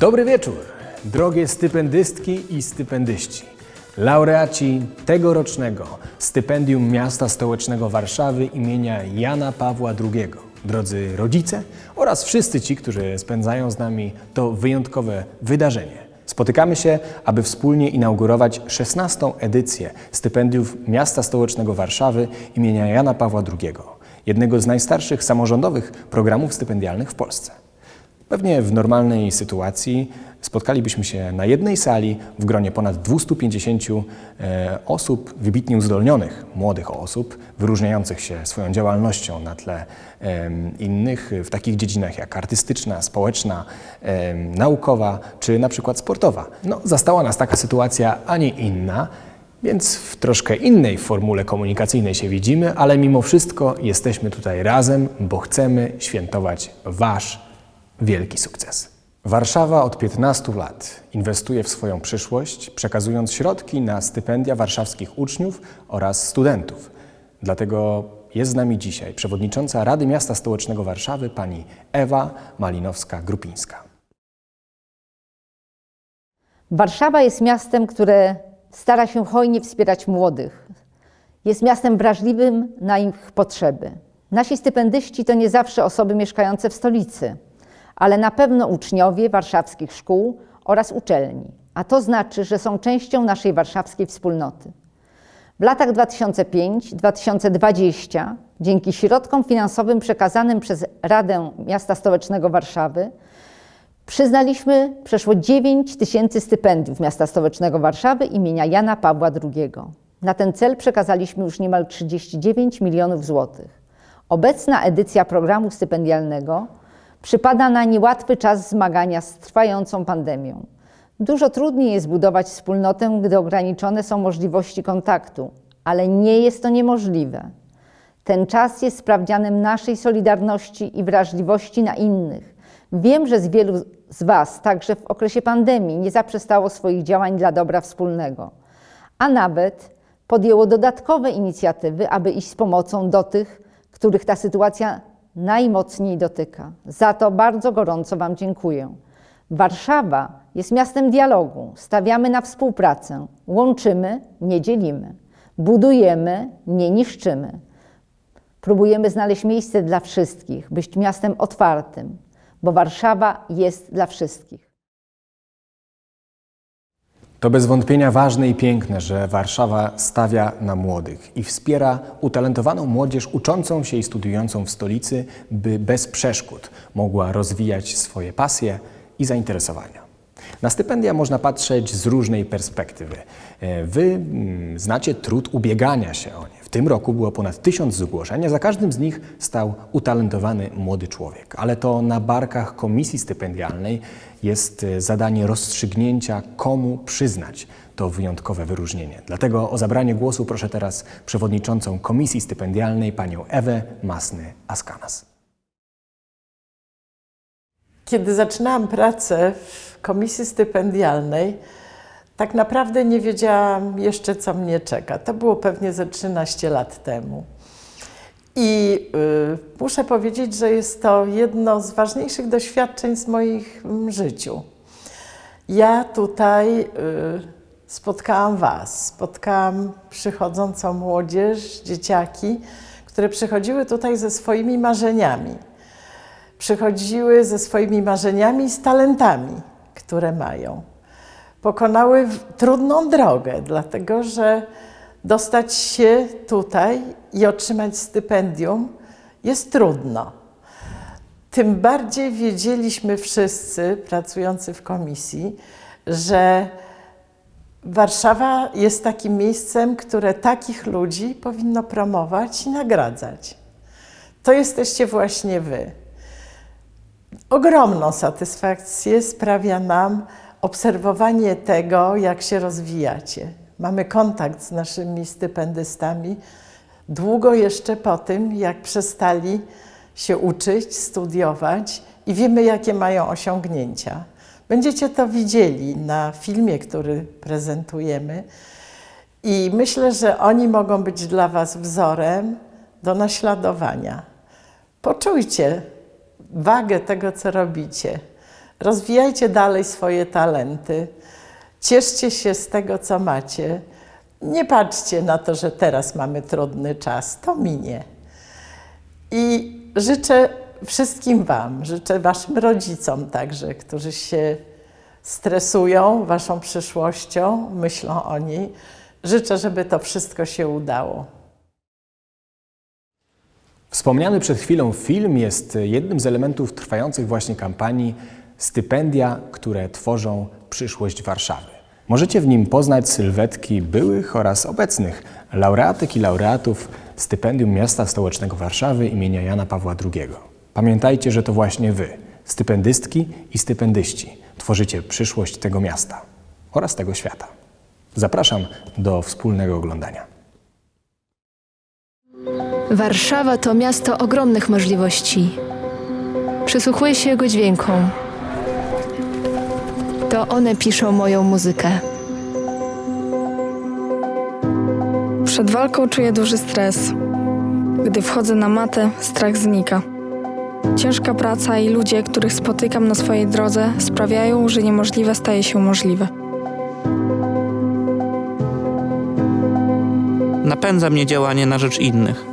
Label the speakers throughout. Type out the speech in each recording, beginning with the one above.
Speaker 1: Dobry wieczór, drogie stypendystki i stypendyści. Laureaci tegorocznego stypendium Miasta Stołecznego Warszawy imienia Jana Pawła II. Drodzy rodzice oraz wszyscy ci, którzy spędzają z nami to wyjątkowe wydarzenie. Spotykamy się, aby wspólnie inaugurować 16. edycję stypendiów Miasta Stołecznego Warszawy imienia Jana Pawła II, jednego z najstarszych samorządowych programów stypendialnych w Polsce. Pewnie w normalnej sytuacji spotkalibyśmy się na jednej sali w gronie ponad 250 e, osób wybitnie uzdolnionych, młodych osób, wyróżniających się swoją działalnością na tle innych w takich dziedzinach jak artystyczna, społeczna, naukowa czy na przykład sportowa. No, zastała nas taka sytuacja, a nie inna. Więc w troszkę innej formule komunikacyjnej się widzimy, ale mimo wszystko jesteśmy tutaj razem, bo chcemy świętować Wasz wielki sukces. Warszawa od 15 lat inwestuje w swoją przyszłość, przekazując środki na stypendia warszawskich uczniów oraz studentów. Dlatego jest z nami dzisiaj przewodnicząca Rady Miasta Stołecznego Warszawy pani Ewa Malinowska-Grupińska.
Speaker 2: Warszawa jest miastem, które stara się hojnie wspierać młodych. Jest miastem wrażliwym na ich potrzeby. Nasi stypendyści to nie zawsze osoby mieszkające w stolicy, ale na pewno uczniowie warszawskich szkół oraz uczelni, a to znaczy, że są częścią naszej warszawskiej wspólnoty. W latach 2005-2020 dzięki środkom finansowym przekazanym przez Radę Miasta Stołecznego Warszawy Przyznaliśmy przeszło 9 tysięcy stypendiów Miasta Stołecznego Warszawy imienia Jana Pawła II. Na ten cel przekazaliśmy już niemal 39 milionów złotych. Obecna edycja programu stypendialnego przypada na niełatwy czas zmagania z trwającą pandemią. Dużo trudniej jest budować wspólnotę, gdy ograniczone są możliwości kontaktu, ale nie jest to niemożliwe. Ten czas jest sprawdzianem naszej solidarności i wrażliwości na innych. Wiem, że z wielu z Was, także w okresie pandemii, nie zaprzestało swoich działań dla dobra wspólnego, a nawet podjęło dodatkowe inicjatywy, aby iść z pomocą do tych, których ta sytuacja najmocniej dotyka. Za to bardzo gorąco Wam dziękuję. Warszawa jest miastem dialogu. Stawiamy na współpracę. Łączymy, nie dzielimy. Budujemy, nie niszczymy. Próbujemy znaleźć miejsce dla wszystkich, być miastem otwartym, bo Warszawa jest dla wszystkich.
Speaker 1: To bez wątpienia ważne i piękne, że Warszawa stawia na młodych i wspiera utalentowaną młodzież uczącą się i studiującą w stolicy, by bez przeszkód mogła rozwijać swoje pasje i zainteresowania. Na stypendia można patrzeć z różnej perspektywy. E, Wy mm, znacie trud ubiegania się o nie. W tym roku było ponad tysiąc zgłoszeń, a za każdym z nich stał utalentowany młody człowiek. Ale to na barkach komisji stypendialnej jest e, zadanie rozstrzygnięcia, komu przyznać to wyjątkowe wyróżnienie. Dlatego o zabranie głosu proszę teraz przewodniczącą komisji stypendialnej, panią Ewę Masny-Askanas.
Speaker 3: Kiedy zaczynałam pracę w komisji stypendialnej, tak naprawdę nie wiedziałam jeszcze, co mnie czeka. To było pewnie ze 13 lat temu. I y, muszę powiedzieć, że jest to jedno z ważniejszych doświadczeń z moich życiu. Ja tutaj y, spotkałam Was, spotkałam przychodzącą młodzież, dzieciaki, które przychodziły tutaj ze swoimi marzeniami przychodziły ze swoimi marzeniami i z talentami, które mają. Pokonały trudną drogę, dlatego że dostać się tutaj i otrzymać stypendium jest trudno. Tym bardziej wiedzieliśmy wszyscy pracujący w komisji, że Warszawa jest takim miejscem, które takich ludzi powinno promować i nagradzać. To jesteście właśnie Wy. Ogromną satysfakcję sprawia nam obserwowanie tego, jak się rozwijacie. Mamy kontakt z naszymi stypendystami długo jeszcze po tym, jak przestali się uczyć, studiować i wiemy, jakie mają osiągnięcia. Będziecie to widzieli na filmie, który prezentujemy. I myślę, że oni mogą być dla Was wzorem do naśladowania. Poczujcie wagę tego, co robicie. Rozwijajcie dalej swoje talenty. Cieszcie się z tego, co macie. Nie patrzcie na to, że teraz mamy trudny czas. To minie. I życzę wszystkim Wam, życzę Waszym rodzicom także, którzy się stresują Waszą przyszłością, myślą o niej. Życzę, żeby to wszystko się udało.
Speaker 1: Wspomniany przed chwilą film jest jednym z elementów trwających właśnie kampanii Stypendia, które tworzą przyszłość Warszawy. Możecie w nim poznać sylwetki byłych oraz obecnych laureatek i laureatów stypendium Miasta Stołecznego Warszawy imienia Jana Pawła II. Pamiętajcie, że to właśnie Wy, stypendystki i stypendyści, tworzycie przyszłość tego miasta oraz tego świata. Zapraszam do wspólnego oglądania.
Speaker 4: Warszawa to miasto ogromnych możliwości. Przysłuchuję się jego dźwiękom. To one piszą moją muzykę.
Speaker 5: Przed walką czuję duży stres. Gdy wchodzę na matę, strach znika. Ciężka praca i ludzie, których spotykam na swojej drodze, sprawiają, że niemożliwe staje się możliwe.
Speaker 6: napędza mnie działanie na rzecz innych.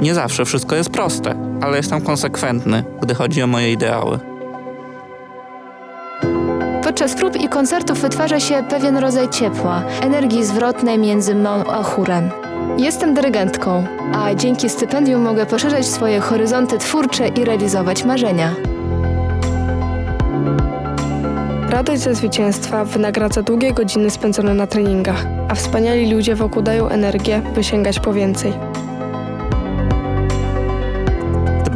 Speaker 6: Nie zawsze wszystko jest proste, ale jestem konsekwentny, gdy chodzi o moje ideały.
Speaker 4: Podczas prób i koncertów wytwarza się pewien rodzaj ciepła, energii zwrotnej między mną a chórem. Jestem dyrygentką, a dzięki stypendium mogę poszerzać swoje horyzonty twórcze i realizować marzenia.
Speaker 5: Radość ze zwycięstwa wynagradza długie godziny spędzone na treningach, a wspaniali ludzie wokół dają energię, by sięgać po więcej.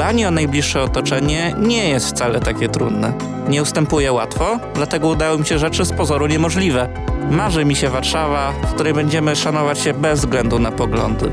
Speaker 6: Dbanie o najbliższe otoczenie nie jest wcale takie trudne. Nie ustępuję łatwo, dlatego udały mi się rzeczy z pozoru niemożliwe. Marzy mi się Warszawa, w której będziemy szanować się bez względu na poglądy.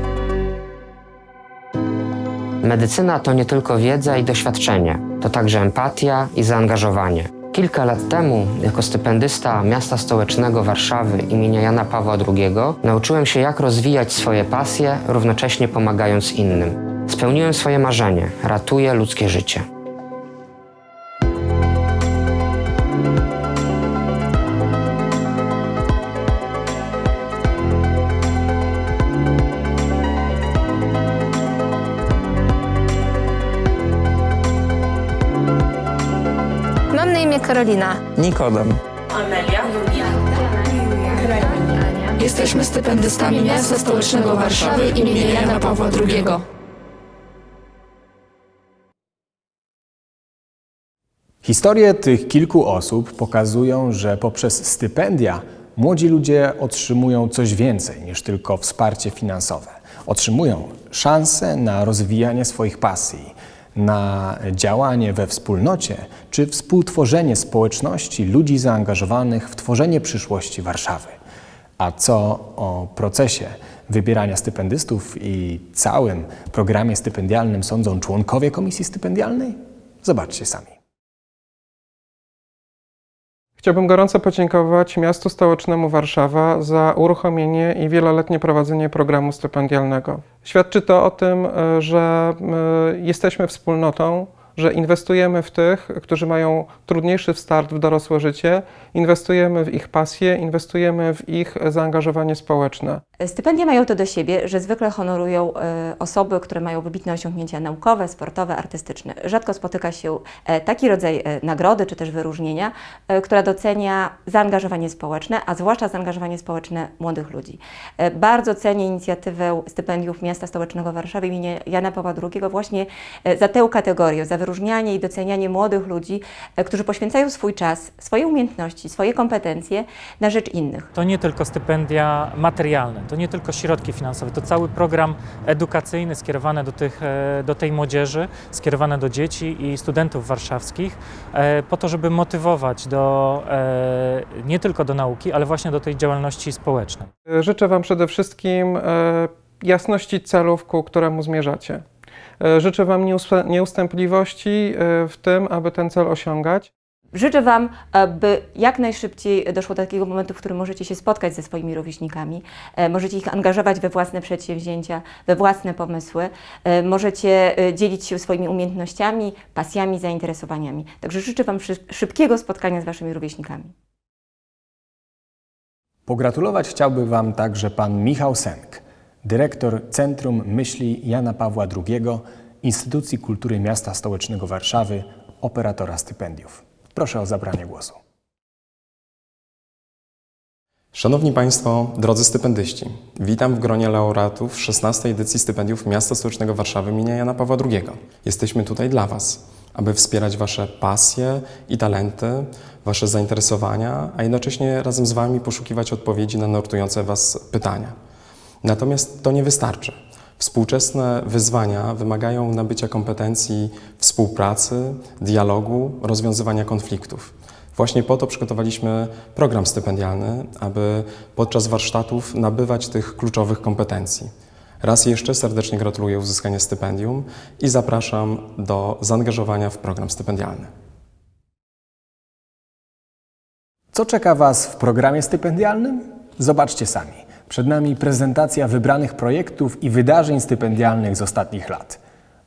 Speaker 7: Medycyna to nie tylko wiedza i doświadczenie, to także empatia i zaangażowanie. Kilka lat temu, jako stypendysta Miasta Stołecznego Warszawy imienia Jana Pawła II, nauczyłem się, jak rozwijać swoje pasje, równocześnie pomagając innym. Spełniłem swoje marzenie ratuję ludzkie życie.
Speaker 4: Mam na imię Karolina.
Speaker 6: Nikodem.
Speaker 4: Jesteśmy stypendystami Miasta Stołecznego Warszawy imienia Jana Pawła II.
Speaker 1: Historie tych kilku osób pokazują, że poprzez stypendia młodzi ludzie otrzymują coś więcej niż tylko wsparcie finansowe. Otrzymują szansę na rozwijanie swoich pasji, na działanie we wspólnocie czy współtworzenie społeczności ludzi zaangażowanych w tworzenie przyszłości Warszawy. A co o procesie wybierania stypendystów i całym programie stypendialnym sądzą członkowie komisji stypendialnej? Zobaczcie sami.
Speaker 8: Chciałbym gorąco podziękować Miastu Stołecznemu Warszawa za uruchomienie i wieloletnie prowadzenie programu stypendialnego. Świadczy to o tym, e, że e, jesteśmy wspólnotą, że inwestujemy w tych, którzy mają trudniejszy start w dorosłe życie, inwestujemy w ich pasję, inwestujemy w ich zaangażowanie społeczne.
Speaker 9: Stypendia mają to do siebie, że zwykle honorują e, osoby, które mają wybitne osiągnięcia naukowe, sportowe, artystyczne. Rzadko spotyka się e, taki rodzaj e, nagrody czy też wyróżnienia, która docenia zaangażowanie społeczne, a zwłaszcza zaangażowanie społeczne młodych ludzi. Bardzo cenię inicjatywę stypendiów Miasta Stołecznego Warszawy imienia Jana Pawła II właśnie za tę kategorię, za wyróżnianie i docenianie młodych ludzi, którzy poświęcają swój czas, swoje umiejętności, swoje kompetencje na rzecz innych.
Speaker 10: To nie tylko stypendia materialne, to nie tylko środki finansowe, to cały program edukacyjny skierowany do, tych, e, do tej młodzieży, skierowany do dzieci i studentów warszawskich, e, po to, żeby motywować do, e, nie tylko do nauki, ale właśnie do tej działalności społecznej.
Speaker 8: Życzę Wam przede wszystkim jasności celów, ku któremu zmierzacie. Życzę Wam nieustępliwości w tym, aby ten cel osiągać.
Speaker 9: Życzę Wam, e, by jak najszybciej doszło do takiego momentu, w którym możecie się spotkać ze swoimi rówieśnikami, e, możecie ich angażować we własne przedsięwzięcia, we własne pomysły, e, możecie dzielić się swoimi umiejętnościami, pasjami, zainteresowaniami. Także życzę Wam szy- szybkiego spotkania z Waszymi rówieśnikami.
Speaker 1: Pogratulować chciałby Wam także pan Michał Senk, dyrektor Centrum Myśli Jana Pawła II, Instytucji Kultury Miasta Stołecznego Warszawy, operatora stypendiów. Proszę o zabranie głosu.
Speaker 11: Szanowni Państwo, drodzy stypendyści, witam w gronie laureatów 16. edycji stypendiów Miasta Stołecznego Warszawy imienia Jana Pawła II. Jesteśmy tutaj dla Was, aby wspierać Wasze pasje i talenty, Wasze zainteresowania, a jednocześnie razem z Wami poszukiwać odpowiedzi na nurtujące Was pytania. Natomiast to nie wystarczy. Współczesne wyzwania wymagają nabycia kompetencji współpracy, dialogu, rozwiązywania konfliktów. Właśnie po to przygotowaliśmy program stypendialny, aby podczas warsztatów nabywać tych kluczowych kompetencji. Raz jeszcze serdecznie gratuluję uzyskania stypendium i zapraszam do zaangażowania w program stypendialny.
Speaker 1: Co czeka Was w programie stypendialnym? Zobaczcie sami. Przed nami prezentacja wybranych projektów i wydarzeń stypendialnych z ostatnich lat.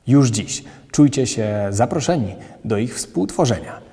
Speaker 1: Już dziś czujcie się zaproszeni do ich współtworzenia.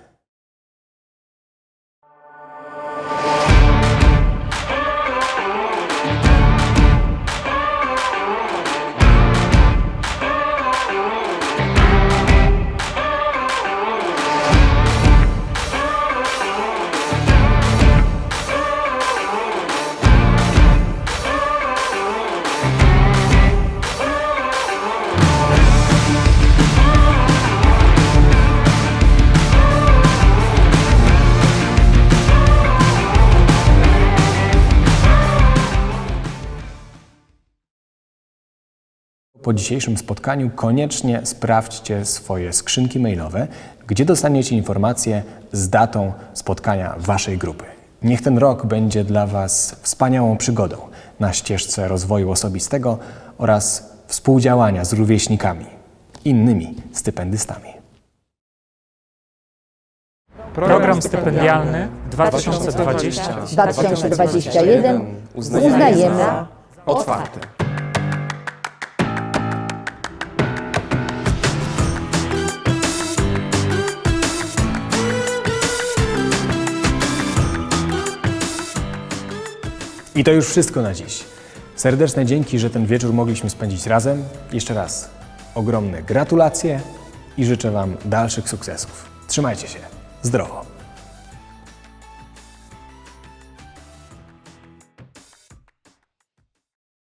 Speaker 1: Po dzisiejszym spotkaniu koniecznie sprawdźcie swoje skrzynki mailowe, gdzie dostaniecie informacje z datą spotkania Waszej grupy. Niech ten rok będzie dla Was wspaniałą przygodą na ścieżce rozwoju osobistego oraz współdziałania z rówieśnikami, innymi stypendystami.
Speaker 10: Program stypendialny 2020
Speaker 2: 2021 uznajemy
Speaker 11: Otwarty.
Speaker 1: I to już wszystko na dziś. Serdeczne dzięki, że ten wieczór mogliśmy spędzić razem. Jeszcze raz ogromne gratulacje i życzę Wam dalszych sukcesów. Trzymajcie się. Zdrowo.